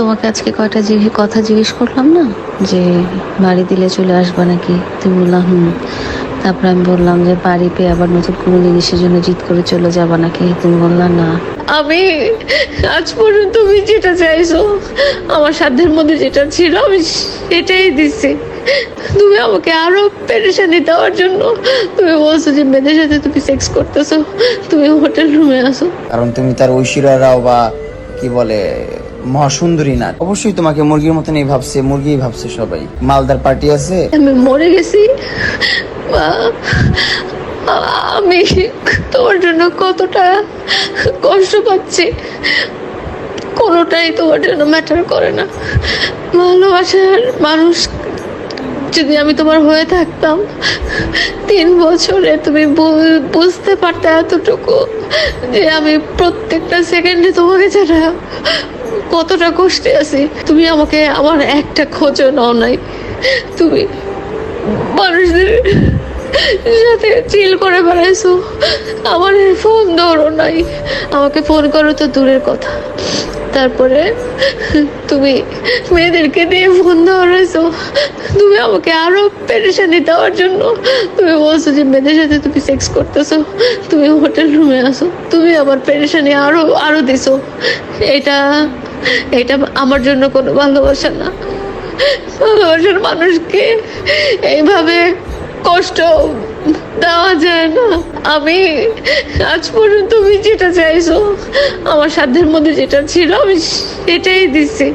তোমাকে আজকে কয়টা জিজ্ঞে- কথা জিজ্ঞেস করলাম না? যে বাড়ি দিলে চলে আসবা নাকি? তুমি বললাম হুম। তারপর আমি বললাম যে বাড়ি পেয়ে আবার নতুন কোনো জিনিসের জন্য জিত করে চলে যাবা নাকি? তুমি বললাম না। আমি আজ পর্যন্ত তুমি যেটা চাইছো আমার সাধ্যের মধ্যে যেটা ছিল আমি সেটাই দিচ্ছি তুমি আমাকে আরও পেরেশানি দেওয়ার জন্য তুমি বলছো যে মেয়েদের সাথে তুমি সেক্স করতেছো তুমি হোটেল রুমে আসো কারণ তুমি তার ঐশ্বর্যা রাও বা কি বলে মহাসুন্দরী না অবশ্যই তোমাকে মুরগির মতনই ভাবছে, মুরগিই ভাবছে সবাই। মালদার পার্টি আছে? আমি মরে গেছি। আমি তোমার জন্য কতটা কষ্ট পাচ্ছি। কোনোটাই তোমার জন্য ম্যাটার করে না। ভালোবাসার মানুষ যদি আমি তোমার হয়ে থাকতাম, তিন বছরে তুমি বুঝতে পারতে এতটুকু যে আমি প্রত্যেকটা সেকেন্ডে তোমাকে ছাড়া কতটা কষ্টে আছি। তুমি আমাকে আমার একটা খোঁজও নাও নাই। তুমি মানুষদের সাথে চিল করে বেড়াইছো। আমার ফোন ধরো নাই। আমাকে ফোন করো তো দূরের কথা। তারপরে তুমি মেয়েদেরকে নিয়ে ফোন দেওয়া ধরেছো তুমি আমাকে আরও পেরেশানি দেওয়ার জন্য। তুমি বলছো যে মেয়েদের সাথে তুমি সেক্স করতেছো। তুমি হোটেল রুমে আসো তুমি আমার পেরেশানি আরও আরও দিছো। এটা এটা আমার জন্য কোনো ভালোবাসা না। ভালোবাসার মানুষকে এইভাবে কষ্ট দেওয়া যায় না। আমি আজ পর্যন্ত তুমি যেটা চাইছো, আমার সাধ্যের মধ্যে যেটা ছিল, আমি সেটাই দিচ্ছি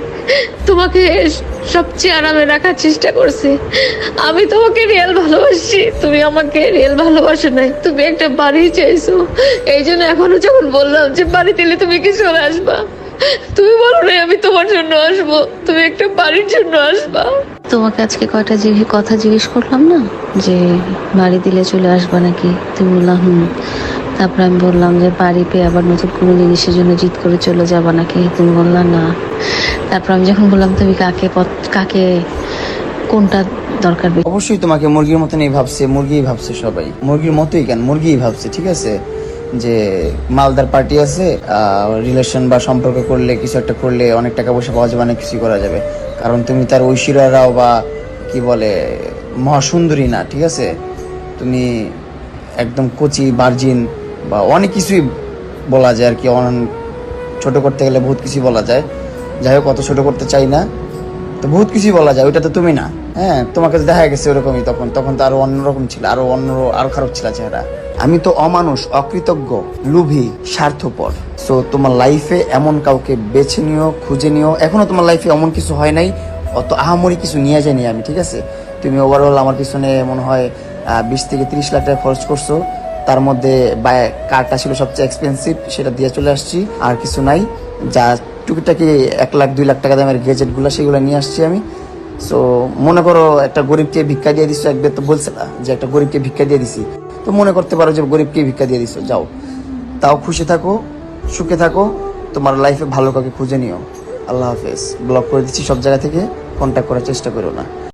তোমাকে সবচেয়ে আরামে রাখার চেষ্টা করছি। আমি তোমাকে রিয়েল ভালোবাসি, তুমি আমাকে রিয়েল ভালোবাসো নাই। তুমি একটা বাড়ি চাইছো। এই জন্য এখনও যখন বললাম যে বাড়ি দিলে তুমি কি চলে আসবা? তুমি বলো নাই আমি তোমার জন্য আসব। তুমি একটা বাড়ির জন্য আসবা। তোমাকে আজকে কয়টা জিজ্ঞে- কথা জিজ্ঞেস করলাম না? যে বাড়ি দিলে চলে আসবা নাকি? তুমি বললাম, হুম। তারপর আমি বললাম যে বাড়ি পেয়ে আবার নতুন কোনো জিনিসের জন্য জিত করে চলে যাবা নাকি? তুমি বললাম না। তারপর আমি যখন বললাম, তুমি কাকে কাকে, কোনটা দরকার অবশ্যই তোমাকে মুরগির মতনই ভাবছে, মুরগিই ভাবছে সবাই। মুরগির মতোই কেন? মুরগিই ভাবছে, ঠিক আছে? যে মালদার পার্টি আছে রিলেশন বা সম্পর্ক করলে, কিছু একটা করলে অনেক টাকা পয়সা পাওয়া যাবে, অনেক কিছু করা যাবে। কারণ তুমি তার ঐশ্বর্যা রাও বা কি বলে, মহাসুন্দরী না, ঠিক আছে? তুমি একদম কচি বার্জিন বা অনেক কিছুই বলা যায় আর কি। অন- ছোটো করতে গেলে বহুত কিছু বলা যায়। যাই হোক, অত ছোটো করতে চাই না। তো বহুত কিছুই বলা যায়, ওইটা তো তুমি না। হ্যাঁ তোমাকে তো দেখা গেছে ওরকমই তখন। তখন তো আরও অন্যরকম ছিল, আরও অন্য আরও খারাপ ছিল চেহারা। আমি তো অমানুষ, অকৃতজ্ঞ, লুভি, স্বার্থপর। সো তোমার লাইফে এমন কাউকে বেছে নিও, খুঁজে নিও। এখনও তোমার লাইফে এমন কিছু হয় নাই, অত আহামরি কিছু নিয়ে যায়নি আমি, ঠিক আছে? তুমি ওভারঅল আমার পিছনে মনে হয় বিশ থেকে তিরিশ লাখ টাকা খরচ করছ। তার মধ্যে কারটা ছিল সবচেয়ে এক্সপেন্সিভ সেটা দিয়ে চলে আসছি। আর কিছু নাই, যা টুকিটাকি এক লাখ, দুই লাখ টাকা দামের গেজেটগুলো সেগুলো নিয়ে আসছি আমি। সো মনে করো একটা গরিবকে ভিক্ষা দিয়ে দিছো একবার তো বলছে না যে একটা গরিবকে ভিক্ষা দিয়ে দিছি। তো মনে করতে পারো যে গরিবকে ভিক্ষা দিয়ে দিছো, যাও। তাও খুশি থাকো, সুখে থাকো, তোমার লাইফে ভালো কাউকে খুঁজে নিও। আল্লাহ হাফেজ। ব্লক করে দিচ্ছি সব জায়গা থেকে কন্ট্যাক্ট করার চেষ্টা করো না।